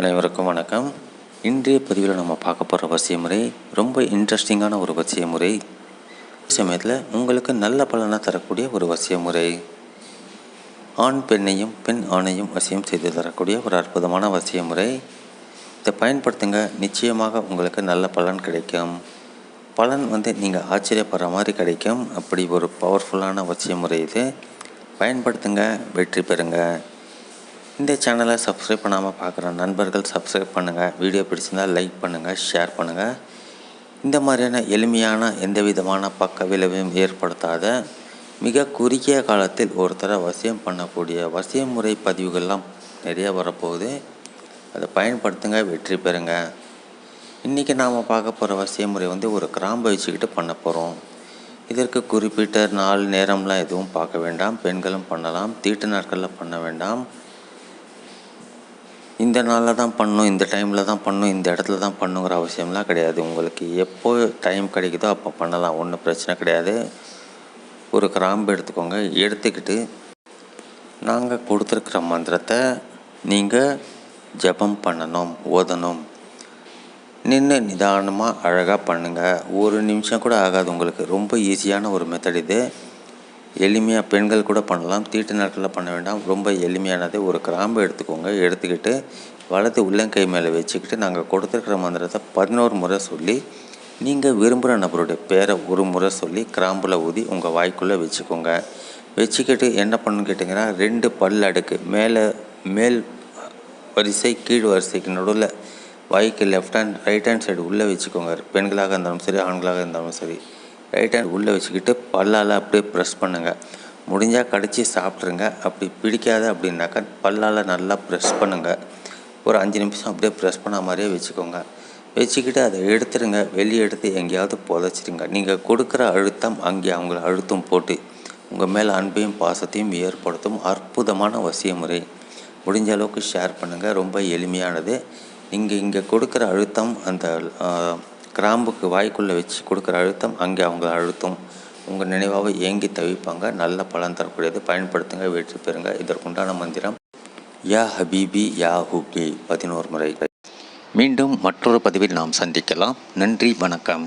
அனைவருக்கும் வணக்கம். இன்றைய பதிவில் நம்ம பார்க்க போகிற வசிய முறை ரொம்ப இன்ட்ரெஸ்டிங்கான ஒரு வசிய முறை சமயத்தில் உங்களுக்கு நல்ல பலனை தரக்கூடிய ஒரு வசிய முறை ஆண் பெண்ணையும் பெண் ஆணையும் வசியம் செய்து தரக்கூடிய ஒரு அற்புதமான வசிய முறை இதை பயன்படுத்துங்க நிச்சயமாக உங்களுக்கு நல்ல பலன் கிடைக்கும். பலன் வந்து நீங்கள் ஆச்சரியப்படுற மாதிரி கிடைக்கும். அப்படி ஒரு பவர்ஃபுல்லான வசிய முறை இது. பயன்படுத்துங்க வெற்றி பெறுங்க. இந்த சேனலை சப்ஸ்கிரைப் பண்ணாமல் பார்க்குற நண்பர்கள் சப்ஸ்கிரைப் பண்ணுங்கள் வீடியோ பிடிச்சிருந்தால் லைக் பண்ணுங்கள் ஷேர் பண்ணுங்கள் இந்த மாதிரியான எளிமையான எந்த விதமான பக்க விளைவையும் ஏற்படுத்தாத மிக குறுகிய காலத்தில் ஒருத்தரை வசியம் பண்ணக்கூடிய வசிய முறை பதிவுகள்லாம் நிறைய வரப்போகுது. அதை பயன்படுத்துங்க வெற்றி பெறுங்க. இன்றைக்கி நாம் பார்க்க போகிற வசிய முறை வந்து ஒரு கிராம்பை வச்சுக்கிட்டு பண்ண போகிறோம் இதற்கு குறிப்பிட்ட நாள் நேரம்லாம் எதுவும் பார்க்க வேண்டாம். பெண்களும் பண்ணலாம் தீட்டு நாட்களில் பண்ண வேண்டாம். இந்த நாளில் தான் பண்ணும் இந்த டைமில் தான் பண்ணணும் இந்த இடத்துல தான் பண்ணுங்கிற அவசியம்லாம் கிடையாது. உங்களுக்கு எப்போ டைம் கிடைக்குதோ அப்போ பண்ணலாம். ஒன்றும் பிரச்சனை கிடையாது. ஒரு கிராம்பு எடுத்துக்கோங்க. எடுத்துக்கிட்டு நாங்கள் கொடுத்துருக்குற மந்திரத்தை நீங்கள் ஜபம் பண்ணணும் ஓதணும். நின்று நிதானமாக அழகாக பண்ணுங்கள் ஒரு நிமிஷம் கூட ஆகாது. உங்களுக்கு ரொம்ப ஈஸியான ஒரு மெத்தட் இது. எளிமையாக பெண்கள் கூட பண்ணலாம் தீட்டு நாட்களில் பண்ண வேண்டாம். ரொம்ப எளிமையானது. ஒரு கிராம்பு எடுத்துக்கோங்க. எடுத்துக்கிட்டு வலது உள்ளங்கை மேலே வச்சுக்கிட்டு நாங்கள் கொடுத்துருக்குற மந்திரத்தை பதினோரு முறை சொல்லி நீங்கள் விரும்புகிற நபருடைய பேரை ஒரு முறை சொல்லி கிராம்பில் ஊதி உங்கள் வாய்க்குள்ளே வச்சுக்கோங்க. வச்சுக்கிட்டு என்ன பண்ணுன்னு கேட்டிங்கன்னா ரெண்டு பல் அடுக்கு. மேலே மேல் வரிசை கீழ் வரிசைக்கு நடுவில் வாய்க்கு left hand right hand side உள்ளே வச்சுக்கோங்க. பெண்களாக இருந்தாலும் சரி ஆண்களாக இருந்தாலும் சரி. ரைட் ஹேண்ட் உள்ளே வச்சுக்கிட்டு பல்லால் அப்படியே ப்ரெஸ் பண்ணுங்கள் முடிஞ்சால் கடிச்சு சாப்பிட்ருங்க அப்படி பிடிக்காது அப்படின்னாக்கா பல்லால் நல்லா ப்ரெஸ் பண்ணுங்கள் ஒரு அஞ்சு நிமிஷம் அப்படியே ப்ரெஸ் பண்ண மாதிரியே வச்சுக்கோங்க. வச்சுக்கிட்டு அதை எடுத்துருங்க. வெளியே எடுத்து எங்கேயாவது புதைச்சிருங்க. நீங்கள் கொடுக்குற அழுத்தம் அங்கே அவங்கள அழுத்தம் போட்டு உங்கள் மேலே அன்பையும் பாசத்தையும் ஏற்படுத்தும் அற்புதமான வசிய முறை முடிஞ்ச அளவுக்கு ஷேர் பண்ணுங்கள் ரொம்ப எளிமையானது. நீங்கள் இங்கே கொடுக்குற அழுத்தம் அந்த கிராம்புக்கு வாய்க்குள்ளே வச்சு கொடுக்குற அழுத்தம் அங்கே அவங்க அழுத்தம். உங்கள் நினைவாக ஏங்கி தவிப்பாங்க. நல்ல பலன் தரக்கூடியது. பயன்படுத்துங்க வெற்றி பெறுங்க. இதற்குண்டான மந்திரம் யா ஹபீபி யா ஹூபி பதினோரு முறை. மீண்டும் மற்றொரு பதிவில் நாம் சந்திக்கலாம். நன்றி வணக்கம்.